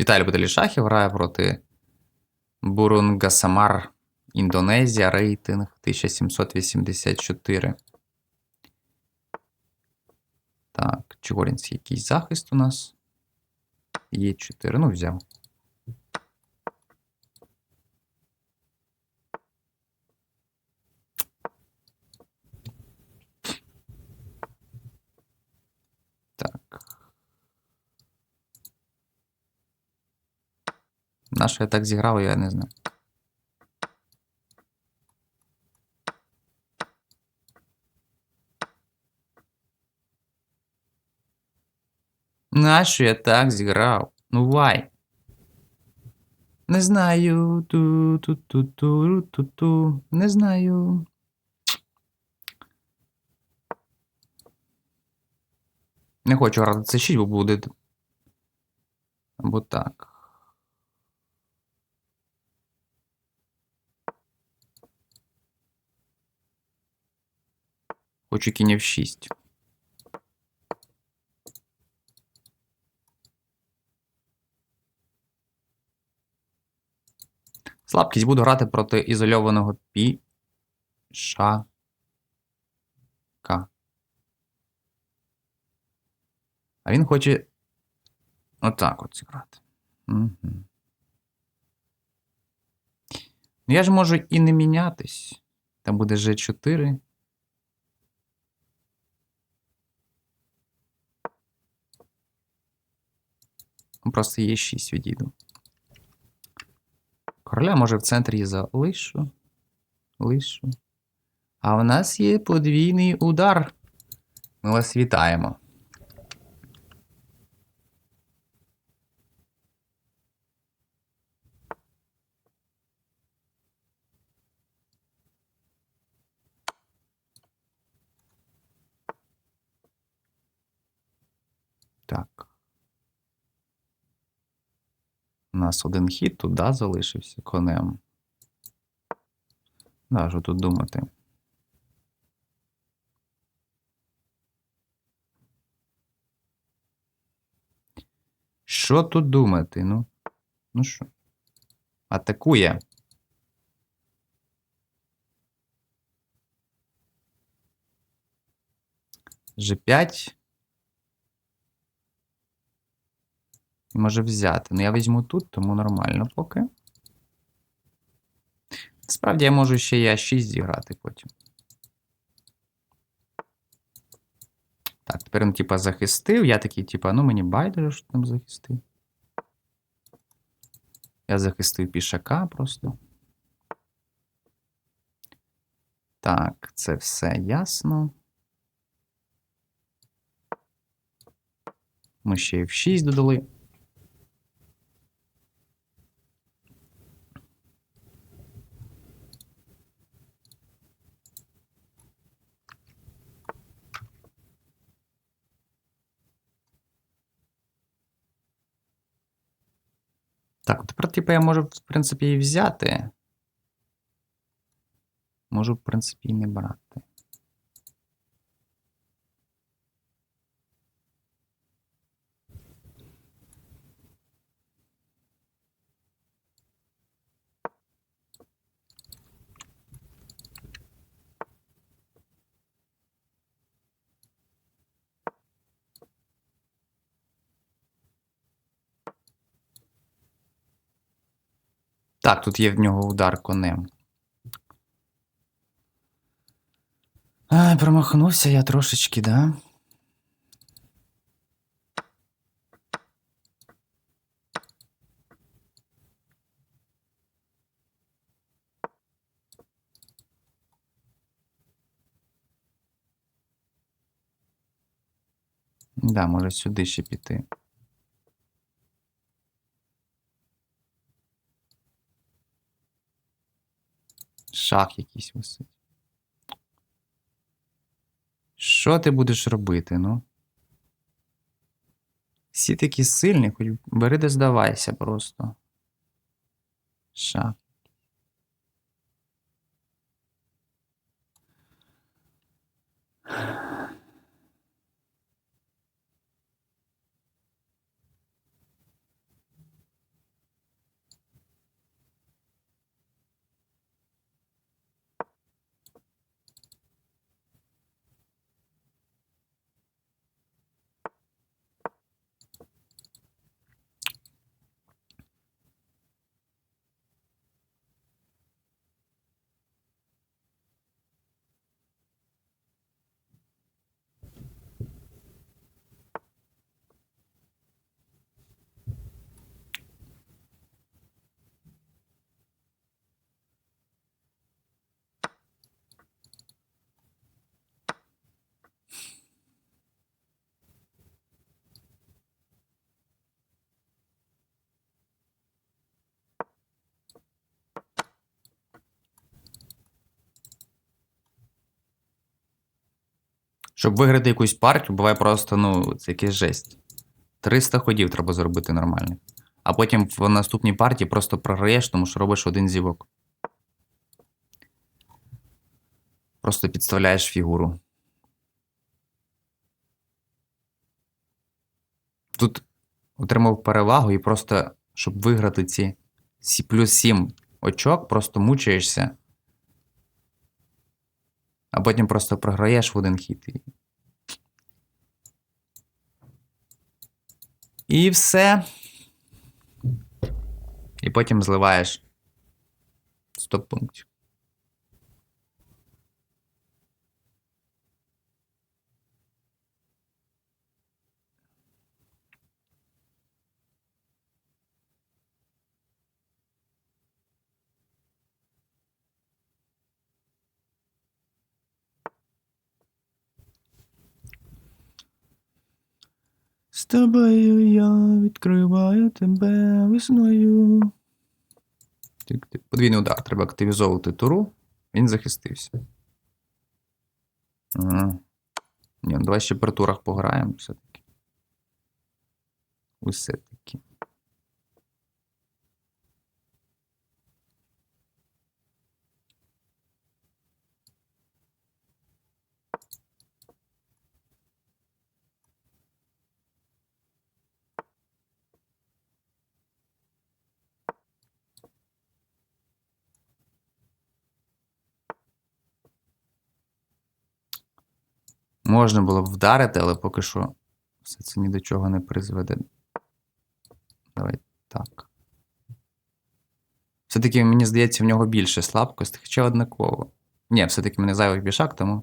Віталій любителі шахів грає проти Бурунгасамар, Індонезія, рейтинг 1784. Так, Чигорінський якийсь захист у нас. Є 4, ну взяв. На що я так зіграв, я не знаю. Нащо я так зіграв? Ну вай. Не знаю. Ту-ту-ту-ту-ту-ту. Не знаю. Не хочу грати це 6, бо буде. Або так. Хочу кінь в 6. Слабкість буду грати проти ізольованого пішака. А він хоче отак от зіграти. Угу. Я ж можу і не мінятись. Там буде G4. Ну, Просто є 6 відійду. Короля може в центрі залишу. Лишу. А в нас є подвійний удар. Ми вас вітаємо. Так. У нас один хід туди залишився конем. Да, що тут думати. Що тут думати? Ну, ну що? Атакує. G5. І може взяти. Ну, я візьму тут, тому нормально поки. Насправді я можу ще і А6 зіграти потім. Так, тепер він, типа, захистив. Я такий, типа, ну мені байдуже, що там захистив. Я захистив пішака просто. Так, це все ясно. Ми ще і в 6 додали. Так, тепер, типу, я можу, в принципі, і взяти. Можу, в принципі, і не брати. Так, тут є в нього удар конем. Ай, промахнувся я трошечки, да? Да, може сюди ще піти. Шах якийсь висить. Що ти будеш робити, ну? Всі такі сильні, хоч бери де здавайся просто. Шах. Щоб виграти якусь партію, буває просто, ну, це якась жесть. 300 ходів треба зробити нормально. А потім в наступній партії просто програєш, тому що робиш один зівок. Просто підставляєш фігуру. Тут отримав перевагу і просто, щоб виграти ці плюс 7 очок, просто мучаєшся. А потім просто програєш в один хід. І, і все. І потім зливаєш 100 пунктів. Тобою я відкриваю тебе весною. Подвійний удар. Треба активізовувати туру. Він захистився. Ага. Ні, ну давай ще при турах пограємо все-таки. Усе-таки. Можна було б вдарити, але поки що все це ні до чого не призведе. Давай так. Все-таки, мені здається, в нього більше слабкостей, хоча однаково. Ні, все-таки мене зайвий бішак, тому.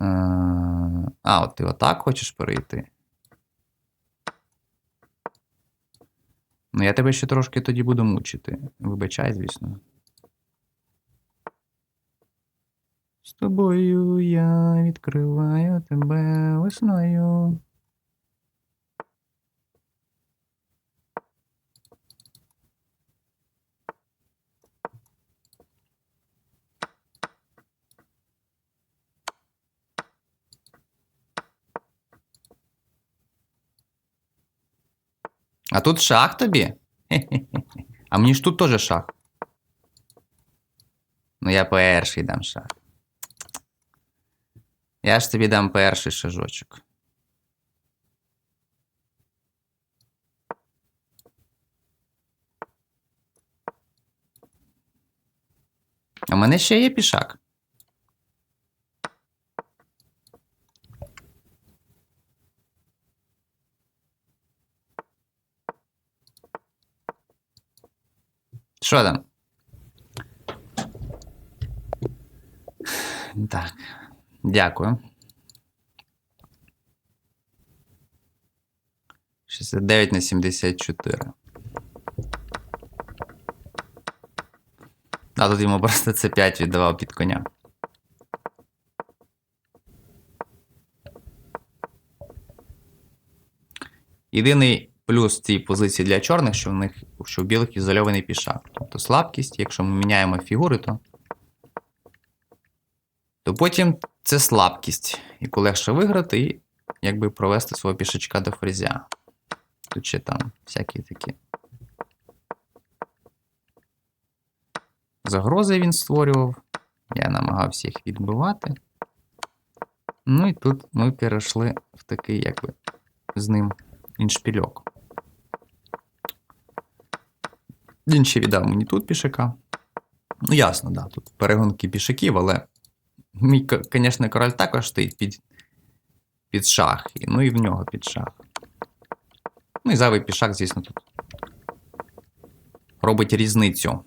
Е, А, от ти отак хочеш перейти. Ну, я тебе ще трошки тоді буду мучити. Вибачай, звісно. Тобою я відкриваю тебе весною. А тут шах тобі? Хе-хе-хе. А мені ж тут теж шах. Ну, я перший дам шах. Я ж тобі дам перший шажочок. А мене ще є пішак. Що там? Так. Дякую. 69 на 74. А тут йому просто це 5 віддавав під коня. Єдиний плюс цієї позиції для чорних, що в них що в білих ізольований пішак. Тобто слабкість, якщо ми міняємо фігури, то то потім це слабкість, яку легше виграти і якби провести свого пішачка до фрезя. Тут ще там всякі такі. Загрози він створював. Я намагався їх відбивати. Ну і тут ми перейшли в такий, якби, з ним іншпільок. Він ще віддав мені тут пішака. Ну, ясно, да, тут перегонки пішаків, але Мій, звісно, король також стоїть під під шах. Ну і в нього під шах. Ну і зайвий пішак, звісно, тут робить різницю.